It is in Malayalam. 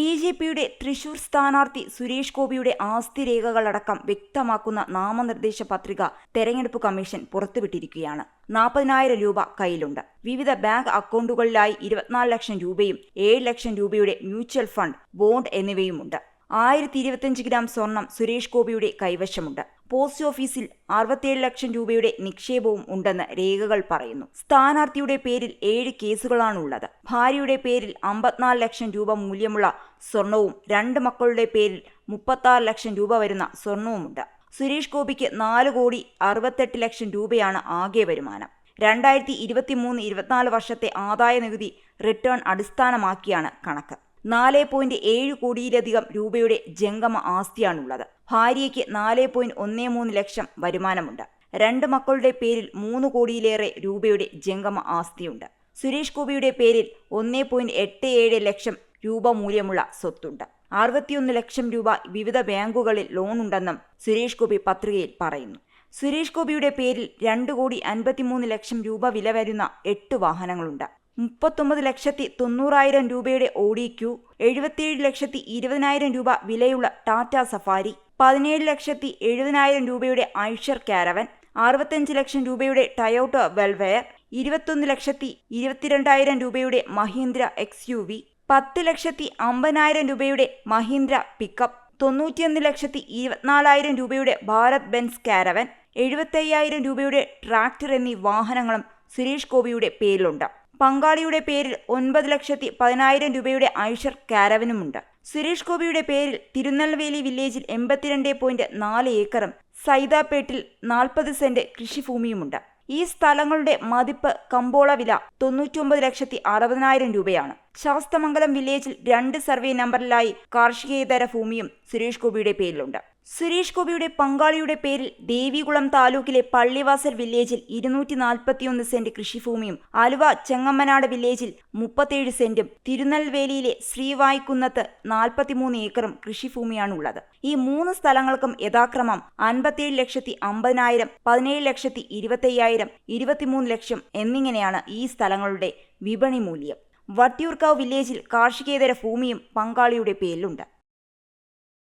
ബി ജെ പിയുടെ തൃശൂർ സ്ഥാനാർത്ഥി സുരേഷ് ഗോപിയുടെ ആസ്തി രേഖകളടക്കം വ്യക്തമാക്കുന്ന നാമനിർദ്ദേശ പത്രിക തെരഞ്ഞെടുപ്പ് കമ്മീഷൻ പുറത്തുവിട്ടിരിക്കുകയാണ്. നാൽപ്പതിനായിരം രൂപ കയ്യിലുണ്ട്. വിവിധ ബാങ്ക് അക്കൗണ്ടുകളിലായി ഇരുപത്തിനാല് ലക്ഷം രൂപയും ഏഴ് ലക്ഷം രൂപയുടെ മ്യൂച്വൽ ഫണ്ട് ബോണ്ട് എന്നിവയുമുണ്ട്. ആയിരത്തി ഇരുപത്തിയഞ്ച് ഗ്രാം സ്വർണം സുരേഷ് ഗോപിയുടെ കൈവശമുണ്ട്. പോസ്റ്റ് ഓഫീസിൽ അറുപത്തിയേഴ് ലക്ഷം രൂപയുടെ നിക്ഷേപവും ഉണ്ടെന്ന് രേഖകൾ പറയുന്നു. സ്ഥാനാർത്ഥിയുടെ പേരിൽ ഏഴ് കേസുകളാണുള്ളത്. ഭാര്യയുടെ പേരിൽ അമ്പത്തിനാല് ലക്ഷം രൂപ മൂല്യമുള്ള സ്വർണവും രണ്ട് മക്കളുടെ പേരിൽ മുപ്പത്താറ് ലക്ഷം രൂപ വരുന്ന സ്വർണവുമുണ്ട്. സുരേഷ് ഗോപിക്ക് നാല് കോടി അറുപത്തെട്ട് ലക്ഷം രൂപയാണ് ആകെ വരുമാനം. രണ്ടായിരത്തി ഇരുപത്തി മൂന്ന് ഇരുപത്തിനാല് വർഷത്തെ ആദായ നികുതി റിട്ടേൺ അടിസ്ഥാനമാക്കിയാണ് കണക്ക്. നാല് പോയിന്റ് ഏഴ് കോടിയിലധികം രൂപയുടെ ജംഗമ ആസ്തിയാണുള്ളത്. ഭാര്യയ്ക്ക് നാല് പോയിന്റ് ഒന്നേ മൂന്ന് ലക്ഷം വരുമാനമുണ്ട്. രണ്ട് മക്കളുടെ പേരിൽ മൂന്ന് കോടിയിലേറെ രൂപയുടെ ജംഗമ ആസ്തിയുണ്ട്. സുരേഷ് ഗോപിയുടെ പേരിൽ ഒന്നേ പോയിന്റ് എട്ട് ഏഴ് ലക്ഷം രൂപ മൂല്യമുള്ള സ്വത്തുണ്ട്. അറുപത്തിയൊന്ന് ലക്ഷം രൂപ വിവിധ ബാങ്കുകളിൽ ലോൺ ഉണ്ടെന്നും സുരേഷ് ഗോപി പത്രികയിൽ പറയുന്നു. സുരേഷ് ഗോപിയുടെ പേരിൽ രണ്ട് കോടി അൻപത്തിമൂന്ന് ലക്ഷം രൂപ വില വരുന്ന എട്ട് വാഹനങ്ങളുണ്ട്. മുപ്പത്തൊമ്പത് ലക്ഷത്തി തൊണ്ണൂറായിരം രൂപയുടെ ഓഡി ക്യൂ എഴുപത്തിയേഴ് ലക്ഷത്തി ഇരുപതിനായിരം രൂപ വിലയുള്ള ടാറ്റ സഫാരി പതിനേഴ് ലക്ഷത്തി എഴുപതിനായിരം രൂപയുടെ ഐഷർ കാരവൻ അറുപത്തഞ്ച് ലക്ഷം രൂപയുടെ ടയോട്ടോ വെൽവെയർ ഇരുപത്തൊന്ന് ലക്ഷത്തി ഇരുപത്തിരണ്ടായിരം രൂപയുടെ മഹീന്ദ്ര എക്സ് യു വി പത്ത് ലക്ഷത്തി അമ്പതിനായിരം രൂപയുടെ മഹീന്ദ്ര പിക്കപ്പ് തൊണ്ണൂറ്റിയൊന്ന് ലക്ഷത്തി ഇരുപത്തിനാലായിരം രൂപയുടെ ഭാരത് ബെൻസ് കാരവൻ എഴുപത്തയ്യായിരം രൂപയുടെ ട്രാക്ടർ എന്നീ വാഹനങ്ങളും സുരേഷ് ഗോപിയുടെ പേരിലുണ്ട്. പങ്കാളിയുടെ പേരിൽ ഒൻപത് ലക്ഷത്തി പതിനായിരം രൂപയുടെ ഐഷർ കാരവനുമുണ്ട്. സുരേഷ് ഗോപിയുടെ പേരിൽ തിരുനെൽവേലി വില്ലേജിൽ എൺപത്തിരണ്ട് പോയിന്റ് നാല് ഏക്കറും സൈദാപേട്ടിൽ നാൽപ്പത് സെന്റ് കൃഷിഭൂമിയുമുണ്ട്. ഈ സ്ഥലങ്ങളുടെ മതിപ്പ് കമ്പോള വില തൊണ്ണൂറ്റൊമ്പത് ലക്ഷത്തി അറുപതിനായിരം രൂപയാണ്. ശാസ്തമംഗലം വില്ലേജിൽ രണ്ട് സർവേ നമ്പറിലായി കാർഷികേതര ഭൂമിയും സുരേഷ് ഗോപിയുടെ പേരിലുണ്ട്. സുരേഷ് ഗോപിയുടെ പങ്കാളിയുടെ പേരിൽ ദേവികുളം താലൂക്കിലെ പള്ളിവാസൽ വില്ലേജിൽ ഇരുന്നൂറ്റി നാൽപ്പത്തിയൊന്ന് സെന്റ് കൃഷിഭൂമിയും ആലുവ ചെങ്ങമ്മനാട് വില്ലേജിൽ മുപ്പത്തേഴ് സെന്റും തിരുനെൽവേലിയിലെ ശ്രീവായ്ക്കുന്നത്ത് നാൽപ്പത്തിമൂന്ന് ഏക്കറും കൃഷിഭൂമിയാണുള്ളത്. ഈ മൂന്ന് സ്ഥലങ്ങൾക്കും യഥാക്രമം അൻപത്തിയേഴ് ലക്ഷത്തി അമ്പതിനായിരം പതിനേഴ് ലക്ഷത്തി ഇരുപത്തയ്യായിരം ഇരുപത്തിമൂന്ന് ലക്ഷം എന്നിങ്ങനെയാണ് ഈ സ്ഥലങ്ങളുടെ വിപണി മൂല്യം. വട്ടിയൂർക്കാവ് വില്ലേജിൽ കാർഷികേതര ഭൂമിയും പങ്കാളിയുടെ പേരിലുണ്ട്.